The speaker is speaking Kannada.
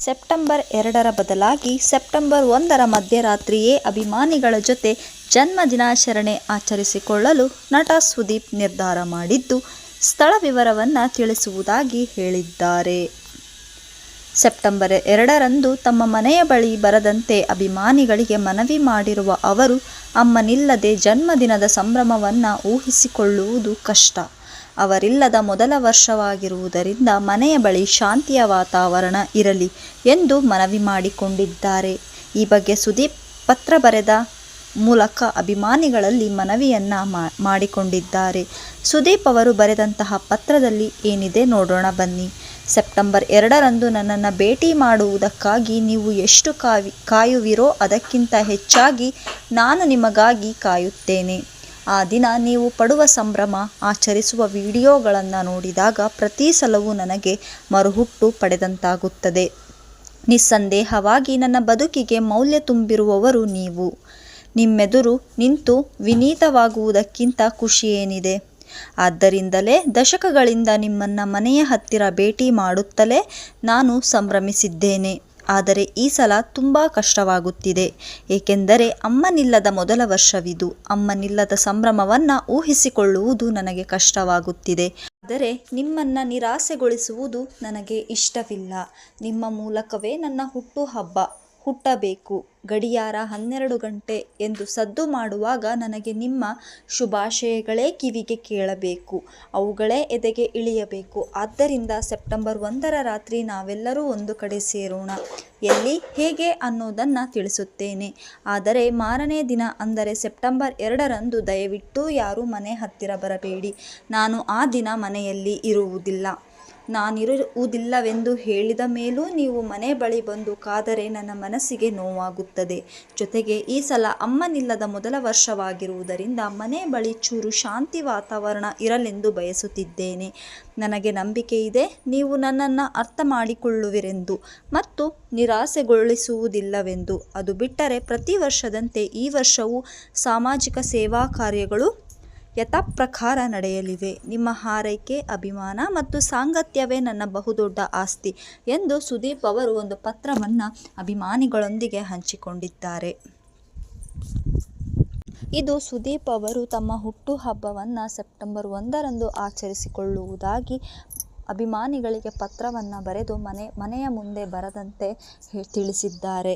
ಸೆಪ್ಟೆಂಬರ್ ಎರಡರ ಬದಲಾಗಿ ಸೆಪ್ಟೆಂಬರ್ ಒಂದರ ಮಧ್ಯರಾತ್ರಿಯೇ ಅಭಿಮಾನಿಗಳ ಜೊತೆ ಜನ್ಮದಿನಾಚರಣೆ ಆಚರಿಸಿಕೊಳ್ಳಲು ನಟ ಸುದೀಪ್ ನಿರ್ಧಾರ ಮಾಡಿದ್ದು, ಸ್ಥಳ ವಿವರವನ್ನು ತಿಳಿಸುವುದಾಗಿ ಹೇಳಿದ್ದಾರೆ. ಸೆಪ್ಟೆಂಬರ್ ಎರಡರಂದು ತಮ್ಮ ಮನೆಯ ಬಳಿ ಬರದಂತೆ ಅಭಿಮಾನಿಗಳಿಗೆ ಮನವಿ ಮಾಡಿರುವ ಅವರು, ಅಮ್ಮನಿಲ್ಲದೆ ಜನ್ಮದಿನದ ಸಂಭ್ರಮವನ್ನು ಊಹಿಸಿಕೊಳ್ಳುವುದು ಕಷ್ಟ. ಅವರಿಲ್ಲದ ಮೊದಲ ವರ್ಷವಾಗಿರುವುದರಿಂದ ಮನೆಯ ಬಳಿ ಶಾಂತಿಯ ವಾತಾವರಣ ಇರಲಿ ಎಂದು ಮನವಿ ಮಾಡಿಕೊಂಡಿದ್ದಾರೆ. ಈ ಬಗ್ಗೆ ಸುದೀಪ್ ಪತ್ರ ಬರೆದ ಮೂಲಕ ಅಭಿಮಾನಿಗಳಲ್ಲಿ ಮನವಿಯನ್ನ ಮಾಡಿಕೊಂಡಿದ್ದಾರೆ. ಸುದೀಪ್ ಅವರು ಬರೆದಂತಹ ಪತ್ರದಲ್ಲಿ ಏನಿದೆ ನೋಡೋಣ ಬನ್ನಿ. ಸೆಪ್ಟೆಂಬರ್ ಎರಡರಂದು ನನ್ನನ್ನು ಭೇಟಿ ಮಾಡುವುದಕ್ಕಾಗಿ ನೀವು ಎಷ್ಟು ಕಾವಿ, ಕಾಯುವಿರೋ ಅದಕ್ಕಿಂತ ಹೆಚ್ಚಾಗಿ ನಾನು ನಿಮಗಾಗಿ ಕಾಯುತ್ತೇನೆ. ಆ ದಿನ ನೀವು ಪಡುವ ಸಂಭ್ರಮ, ಆಚರಿಸುವ ವಿಡಿಯೋಗಳನ್ನು ನೋಡಿದಾಗ ಪ್ರತಿ ಸಲವೂ ನನಗೆ ಮರುಹುಟ್ಟು ಪಡೆದಂತಾಗುತ್ತದೆ. ನಿಸ್ಸಂದೇಹವಾಗಿ ನನ್ನ ಬದುಕಿಗೆ ಮೌಲ್ಯ ತುಂಬಿರುವವರು ನೀವು. ನಿಮ್ಮೆದುರು ನಿಂತು ವಿನೀತವಾಗುವುದಕ್ಕಿಂತ ಖುಷಿಯೇನಿದೆ? ಆದ್ದರಿಂದಲೇ ದಶಕಗಳಿಂದ ನಿಮ್ಮನ್ನು ಮನೆಯ ಹತ್ತಿರ ಭೇಟಿ ಮಾಡುತ್ತಲೇ ನಾನು ಸಂಭ್ರಮಿಸಿದ್ದೇನೆ. ಆದರೆ ಈ ಸಲ ತುಂಬ ಕಷ್ಟವಾಗುತ್ತಿದೆ. ಏಕೆಂದರೆ ಅಮ್ಮನಿಲ್ಲದ ಮೊದಲ ವರ್ಷವಿದು. ಅಮ್ಮನಿಲ್ಲದ ಸಂಭ್ರಮವನ್ನು ಊಹಿಸಿಕೊಳ್ಳುವುದು ನನಗೆ ಕಷ್ಟವಾಗುತ್ತಿದೆ. ಆದರೆ ನಿಮ್ಮನ್ನು ನಿರಾಸೆಗೊಳಿಸುವುದು ನನಗೆ ಇಷ್ಟವಿಲ್ಲ. ನಿಮ್ಮ ಮೂಲಕವೇ ನನ್ನ ಹುಟ್ಟುಹಬ್ಬ. ಹುಟ್ಟಬೇಕು. ಗಡಿಯಾರ ಹನ್ನೆರಡು ಗಂಟೆ ಎಂದು ಸದ್ದು ಮಾಡುವಾಗ ನನಗೆ ನಿಮ್ಮ ಶುಭಾಶಯಗಳೇ ಕಿವಿಗೆ ಕೇಳಬೇಕು. ಅವುಗಳೇ ಎದೆಗೆ ಇಳಿಯಬೇಕು. ಆದ್ದರಿಂದ ಸೆಪ್ಟೆಂಬರ್ ಒಂದರ ರಾತ್ರಿ ನಾವೆಲ್ಲರೂ ಒಂದು ಕಡೆ ಸೇರೋಣ. ಎಲ್ಲಿ, ಹೇಗೆ ಅನ್ನೋದನ್ನು ತಿಳಿಸುತ್ತೇನೆ. ಆದರೆ ಮಾರನೇ ದಿನ, ಅಂದರೆ ಸೆಪ್ಟೆಂಬರ್ ಎರಡರಂದು ದಯವಿಟ್ಟು ಯಾರೂ ಮನೆ ಹತ್ತಿರ ಬರಬೇಡಿ. ನಾನು ಆ ದಿನ ಮನೆಯಲ್ಲಿ ಇರುವುದಿಲ್ಲ. ನಾನಿರುವುದಿಲ್ಲವೆಂದು ಹೇಳಿದ ಮೇಲೂ ನೀವು ಮನೆ ಬಳಿ ಬಂದು ಕಾದರೆ ನನ್ನ ಮನಸ್ಸಿಗೆ ನೋವಾಗುತ್ತದೆ. ಜೊತೆಗೆ ಈ ಸಲ ಅಮ್ಮನಿಲ್ಲದ ಮೊದಲ ವರ್ಷವಾಗಿರುವುದರಿಂದ ಮನೆ ಬಳಿ ಚೂರು ಶಾಂತಿ ವಾತಾವರಣ ಇರಲೆಂದು ಬಯಸುತ್ತಿದ್ದೇನೆ. ನನಗೆ ನಂಬಿಕೆ ಇದೆ, ನೀವು ನನ್ನನ್ನು ಅರ್ಥ ಮಾಡಿಕೊಳ್ಳುವಿರೆಂದು ಮತ್ತು ನಿರಾಸೆಗೊಳಿಸುವುದಿಲ್ಲವೆಂದು. ಅದು ಬಿಟ್ಟರೆ ಪ್ರತಿ ವರ್ಷದಂತೆ ಈ ವರ್ಷವೂ ಸಾಮಾಜಿಕ ಸೇವಾ ಕಾರ್ಯಗಳು ಯಥಾಪ್ರಕಾರ ನಡೆಯಲಿವೆ ನಿಮ್ಮ ಹಾರೈಕೆ, ಅಭಿಮಾನ ಮತ್ತು ಸಾಂಗತ್ಯವೇ ನನ್ನ ಬಹುದೊಡ್ಡ ಆಸ್ತಿ ಎಂದು ಸುದೀಪ್ ಅವರು ಒಂದು ಪತ್ರವನ್ನು ಅಭಿಮಾನಿಗಳೊಂದಿಗೆ ಹಂಚಿಕೊಂಡಿದ್ದಾರೆ. ಇದು ಸುದೀಪ್ ಅವರು ತಮ್ಮ ಹುಟ್ಟುಹಬ್ಬವನ್ನು ಸೆಪ್ಟೆಂಬರ್ ಒಂದರಂದು ಆಚರಿಸಿಕೊಳ್ಳುವುದಾಗಿ ಅಭಿಮಾನಿಗಳಿಗೆ ಪತ್ರವನ್ನು ಬರೆದು ಮನೆ, ಮನೆಯ ಮುಂದೆ ಬರದಂತೆ ತಿಳಿಸಿದ್ದಾರೆ.